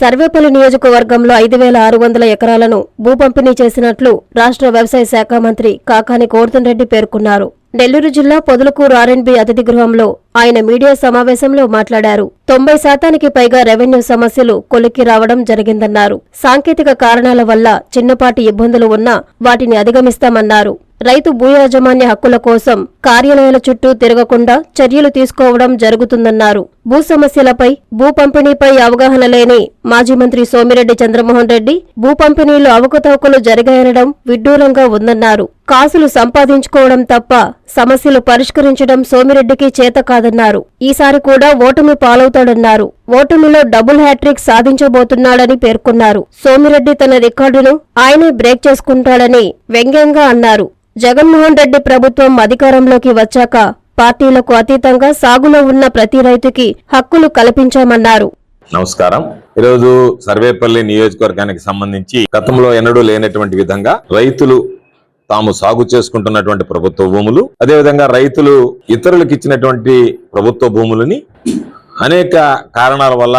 సర్వేపల్లి నియోజకవర్గంలో ఐదు వేల ఆరు వందల ఎకరాలను భూపంపిణీ చేసినట్లు రాష్ట్ర వ్యవసాయ శాఖ మంత్రి కాకాని రెడ్డి పేర్కొన్నారు. నెల్లూరు జిల్లా పొదలకూరు ఆర్ఎండ్బి అతిథి గృహంలో ఆయన మీడియా సమావేశంలో మాట్లాడారు. తొంభై శాతానికి పైగా రెవెన్యూ సమస్యలు కొలిక్కి రావడం జరిగిందన్నారు. సాంకేతిక కారణాల వల్ల చిన్నపాటి ఇబ్బందులు ఉన్నా వాటిని అధిగమిస్తామన్నారు. రైతు భూ యాజమాన్య హక్కుల కోసం కార్యాలయాల చుట్టూ తిరగకుండా చర్యలు తీసుకోవడం జరుగుతుందన్నారు. భూ సమస్యలపై భూ పంపిణీపై అవగాహన లేని మాజీ మంత్రి సోమిరెడ్డి చంద్రమోహన్ రెడ్డి భూ పంపిణీలు అవకతవకలు జరిగాయనడం విడ్డూరంగా ఉందన్నారు. కాసులు సంపాదించుకోవడం తప్ప సమస్యలు పరిష్కరించడం సోమిరెడ్డికి చేత కాదన్నారు. ఈసారి కూడా ఓటమి పాలవుతాడన్నారు. ఓటమిలో డబుల్ హ్యాట్రిక్ సాధించబోతున్నాడని పేర్కొన్నారు. సోమిరెడ్డి తన రికార్డును ఆయనే బ్రేక్ చేసుకుంటాడని వ్యంగ్యంగా అన్నారు. జగన్మోహన్ రెడ్డి ప్రభుత్వం అధికారంలోకి వచ్చాక పార్టీలకు అతీతంగా సాగులో ఉన్న ప్రతి రైతుకి హక్కులు కల్పించామన్నారు. నమస్కారం. ఈరోజు సర్వేపల్లి నియోజకవర్గానికి సంబంధించి గతంలో ఎన్నడూ లేనటువంటి విధంగా రైతులు తాము సాగు చేసుకుంటున్నటువంటి ప్రభుత్వ భూములు అదేవిధంగా రైతులు ఇతరులకు ఇచ్చినటువంటి ప్రభుత్వ భూములని అనేక కారణాల వల్ల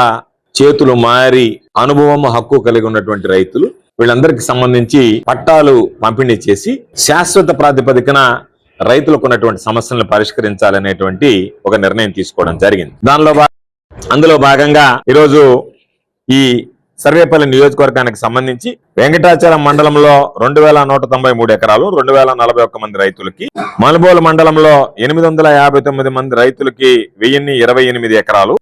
చేతులు మారి అనుభవం హక్కు కలిగి ఉన్నటువంటి రైతులు వీళ్ళందరికి సంబంధించి పట్టాలు పంపిణీ చేసి శాశ్వత ప్రాతిపదికన రైతులకు ఉన్నటువంటి సమస్యలను పరిష్కరించాలనేటువంటి ఒక నిర్ణయం తీసుకోవడం జరిగింది. దానిలో అందులో భాగంగా ఈరోజు ఈ సర్వేపల్లి నియోజకవర్గానికి సంబంధించి వెంకటాచలం మండలంలో రెండు వేల నూట తొంభై మూడు ఎకరాలు రెండు వేల నలభై ఒక్క మంది రైతులకి మనుబోలు మండలంలో ఎనిమిది వందల యాభై తొమ్మిది మంది రైతులకి వెయ్యిన్ని ఇరవై ఎనిమిది ఎకరాలు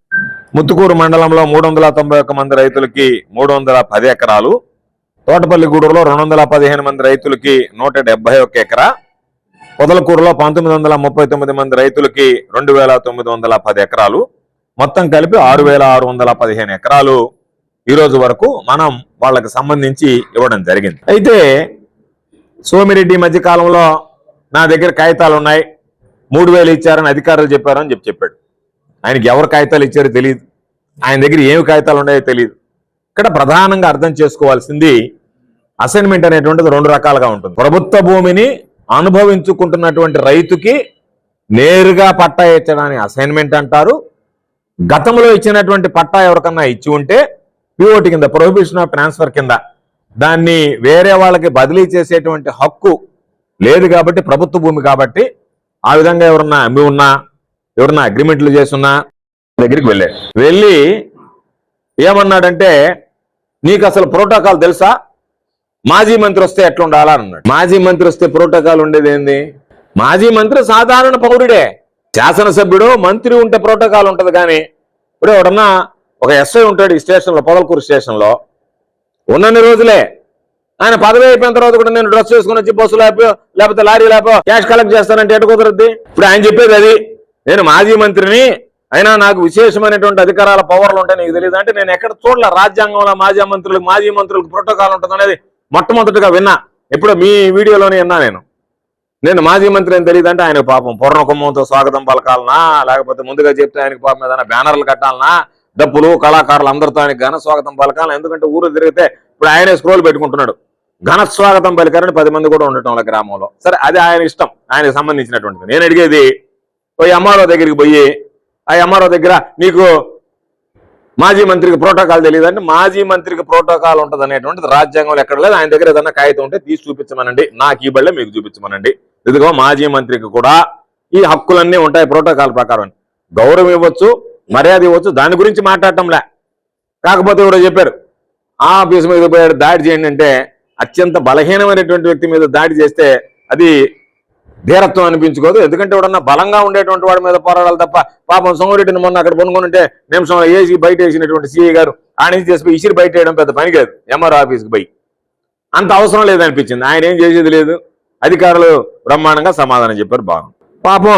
ముత్తుకూరు మండలంలో మూడు వందల తొంభై ఒక్క మంది రైతులకి మూడు వందల పది ఎకరాలు తోటపల్లిగూడూరులో రెండు వందల పదిహేను మంది రైతులకి నూట డెబ్బై ఒక్క ఎకరా పొదలకూరులో పంతొమ్మిది వందల ముప్పై తొమ్మిది మంది రైతులకి రెండు వేల తొమ్మిది వందల పది ఎకరాలు. మొత్తం కలిపి ఆరు వేల ఆరు వందల పదిహేను ఎకరాలు ఈరోజు వరకు మనం వాళ్ళకి సంబంధించి ఇవ్వడం జరిగింది. అయితే సోమిరెడ్డి మధ్య కాలంలో నా దగ్గర కాగితాలు ఉన్నాయి. మూడు వేలు ఇచ్చారని అధికారులు చెప్పారని చెప్పి చెప్పాడు. ఆయనకి ఎవరు కాగితాలు ఇచ్చారో తెలియదు ఆయన దగ్గర ఏమి కాగితాలు ఉన్నాయో తెలియదు ఇక్కడ ప్రధానంగా అర్థం చేసుకోవాల్సింది అసైన్మెంట్ అనేటువంటిది రెండు రకాలుగా ఉంటుంది. ప్రభుత్వ భూమిని అనుభవించుకుంటున్నటువంటి రైతుకి నేరుగా పట్టా ఇచ్చడాన్ని అసైన్మెంట్ అంటారు. గతంలో ఇచ్చినటువంటి పట్టా ఎవరికన్నా ఇచ్చి ఉంటే పిఓటి కింద ప్రొహిబిషన్ ఆఫ్ ట్రాన్స్ఫర్ కింద దాన్ని వేరే వాళ్ళకి బదిలీ చేసేటువంటి హక్కు లేదు కాబట్టి ప్రభుత్వ భూమి కాబట్టి ఆ విధంగా ఎవరన్నా అమ్మి ఉన్నా ఎవరన్నా అగ్రిమెంట్లు చేస్తున్నా దగ్గరికి వెళ్ళాడు వెళ్ళి ఏమన్నాడంటే నీకు అసలు ప్రోటోకాల్ తెలుసా? మాజీ మంత్రి వస్తే ఎట్లుండాలా అని అన్నాడు. మాజీ మంత్రి వస్తే ప్రోటోకాల్ ఉండేది ఏంది? మాజీ మంత్రి సాధారణ పౌరుడే. శాసనసభ్యుడు మంత్రి ఉంటే ప్రోటోకాల్ ఉంటది కానీ ఇప్పుడు ఎవడన్నా ఒక ఎస్ఐ ఉంటాడు ఈ స్టేషన్లో పొదలకూరు స్టేషన్లో. ఉన్నన్ని రోజులే. ఆయన పదవి అయిపోయిన తర్వాత కూడా నేను డ్రెస్ చేసుకుని వచ్చి బస్సు లేపో లేకపోతే లారీ లేపో క్యాష్ కలెక్ట్ చేస్తానంటే ఎటు కుదరద్ది? ఇప్పుడు ఆయన చెప్పేది అది. నేను మాజీ మంత్రిని అయినా నాకు విశేషమైనటువంటి అధికారాల పవర్లు ఉంటాయి నీకు తెలియదు అంటే నేను ఎక్కడ చూడలే రాజ్యాంగంలో మాజీ మంత్రులకు మాజీ మంత్రులకు ప్రోటోకాల్ ఉంటుంది అనేది మొట్టమొదటిగా విన్నా. ఎప్పుడో మీ వీడియోలోనే విన్నా నేను. నేను మాజీ మంత్రి అని తెలియదు అంటే ఆయన పాపం పూర్ణ కుంభంతో స్వాగతం పలకాలనా? లేకపోతే ముందుగా చెప్తే ఆయనకి పాపం ఏదైనా బ్యానర్లు కట్టాలనా? డప్పులు కళాకారులు అందరితో ఆయన ఘన స్వాగతం పలకాలి ఎందుకంటే ఊరు తిరిగితే ఇప్పుడు ఆయనే స్క్రోల్ పెట్టుకుంటున్నాడు. ఘన స్వాగతం పలికారని పది మంది కూడా ఉండటం వాళ్ళ గ్రామంలో. సరే అది ఆయన ఇష్టం. ఆయనకి సంబంధించినటువంటిది. నేను అడిగేది ఓ అమ్మారావు దగ్గరికి పోయి ఆ ఎంఆర్ఓ దగ్గర నీకు మాజీ మంత్రికి ప్రోటోకాల్ తెలియదు అంటే మాజీ మంత్రికి ప్రోటోకాల్ ఉంటుంది అనేటువంటిది రాజ్యాంగంలో ఎక్కడ లేదు. ఆయన దగ్గర ఏదైనా కాగితం ఉంటే తీసి చూపించమనండి. నాకు ఈ బళ్ళే మీకు చూపించమనండి. ఇదిగో మాజీ మంత్రికి కూడా ఈ హక్కులన్నీ ఉంటాయి ప్రోటోకాల్ ప్రకారం. గౌరవం ఇవ్వచ్చు మర్యాద ఇవ్వచ్చు దాని గురించి మాట్లాడటంలే. కాకపోతే కూడా చెప్పారు ఆ ఆఫీస్ మీద పోయాడు దాడి చేయండి అంటే అత్యంత బలహీనమైనటువంటి వ్యక్తి మీద దాడి చేస్తే అది ధీరత్వం అనిపించుకోదు. ఎందుకంటే ఎవడన్నా బలంగా ఉండేటువంటి వాడి మీద పోరాడాలి తప్ప పాపం సోమరెడ్డిని మొన్న అక్కడ పొనుకుంటే ఉంటే నిమిషంలో ఏసీ బయట వేసినటువంటి సీఏ గారు ఆయన నుంచి చేసి ఇసిరి బయట వేయడం పెద్ద పని కాదు. ఎంఆర్ ఆఫీస్కి పోయి. అంత అవసరం లేదనిపించింది. ఆయన ఏం చేసేది లేదు. అధికారులు బ్రహ్మాండంగా సమాధానం చెప్పారు బాగుంది. పాపం